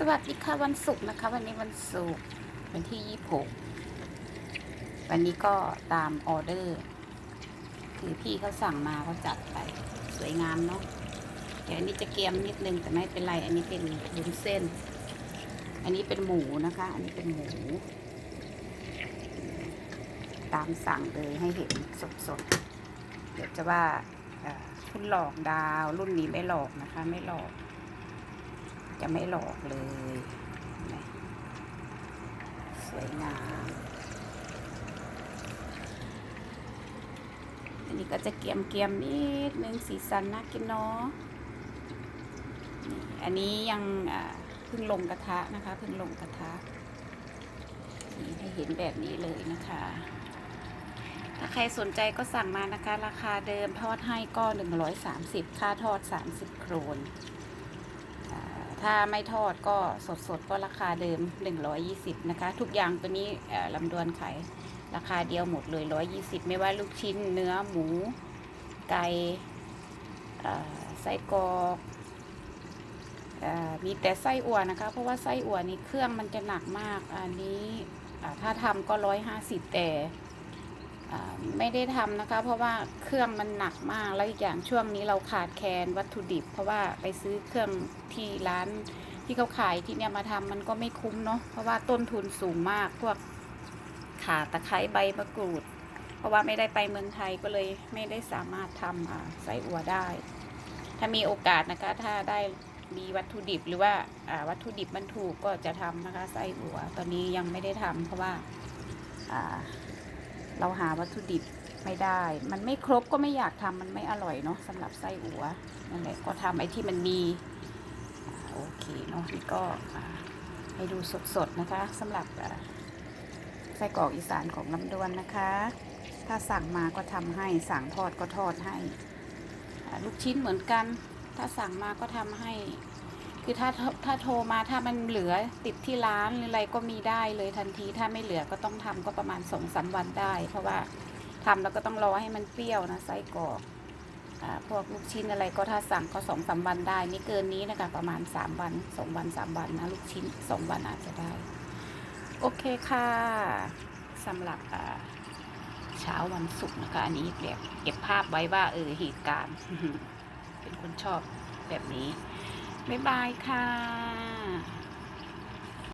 สวัสดีค่ะวันศุกร์นะคะ วันนี้วันศุกร์วันที่ยี่หกวันนี้ก็ตามออเดอร์ คือพี่เขาสั่งมาเขาจัดไปสวยงามเนาะเดี๋ยวอันนี้จะเกียมนิดนึงแต่ไม่เป็นไร อันนี้เป็นวุ้นเส้น อันนี้เป็นหมูนะคะ อันนี้เป็นหมู ตามสั่งเลยให้เห็นสดๆเดี๋ยวจะว่าคุณหลอกดาวรุ่นนี้ไม่หลอกนะคะ ไม่หลอก จะไม่หลอกเลย สวยงามอันนี้ก็จะเกียมเกียมนิดนึงสีสันน่ากินเนาะอันนี้ยังเพิ่งลงกระทะนะคะเพิ่งลงกระทะนี่ให้เห็นแบบนี้เลยนะคะ ถ้าใครสนใจก็สั่งมานะคะ ราคาเดิมทอดให้ก็ 130 ค่าทอด 30 โครน ถ้าไม่ทอดก็สดๆ ก็ราคาเดิม 120 นะคะ ทุกอย่างตัวนี้ลำดวนขายราคาเดียวหมดเลย 120 ไม่ว่าลูกชิ้นเนื้อหมู ไก่ไส้กรอกมีแต่ไส้อั่วนะคะ เพราะว่าไส้อั่วนี่เครื่องมันจะหนักมาก อันนี้ถ้าทำก็ 150 แต่ ไม่ได้ทำนะคะ เพราะว่าเครื่องมันหนักมากแล้วอีกอย่างช่วงนี้เราขาดแคลนวัตถุดิบ เพราะว่าไปซื้อเครื่องที่ร้านที่เขาขายที่เนี่ยมาทำมันก็ไม่คุ้มเนาะเพราะว่าต้นทุนสูงมากพวกข่าตะไคร้ใบมะกรูด เพราะว่าไม่ได้ไปเมืองไทยก็เลยไม่ได้สามารถทำไส้อั่วได้ ถ้ามีโอกาสนะคะ ถ้าได้มีวัตถุดิบหรือว่าาวัตถุดิบมันถูกก็จะทำนะคะไส้อั่วตอนนี้ยังไม่ได้ทำเพราะว่า เราหาวัตถุดิบไม่ได้ มันไม่ครบก็ไม่อยากทำมันไม่อร่อยเนาะสำหรับไส้อั่วนั่นแหละก็ทำไอ้ที่มันมีอโอเคเนาะนี่ก็ให้ดูสดๆนะคะสำหรับไส้กรอกอีสานของลำดวนนะคะ ถ้าสั่งมาก็ทำให้สั่งทอดก็ทอดให้ลูกชิ้นเหมือนกัน ถ้าสั่งมาก็ทำให้ คือถ้าถ้าโทรมาถ้ามันเหลือติดที่ร้านหรืออะไรก็มีได้เลยทันที ถ้าไม่เหลือก็ต้องทำก็ประมาณสองสามวันได้ เพราะว่าทำแล้วก็ต้องรอให้มันเปรี้ยวนะไส้กรอกอ่าพวกลูกชิ้นอะไรก็ถ้าสั่งก็สองสามวันได้ไม่เกินนี้นะคะประมาณสามวันสองวันสามวันนะลูกชิ้นสองวันอาจจะได้ โอเคค่ะสำหรับเช้าวันศุกร์นะคะ อันนี้เก็บเก็บภาพไว้ว่าเออเหตุการณ์เป็นคนชอบแบบนี้ บ๊ายบายค่ะ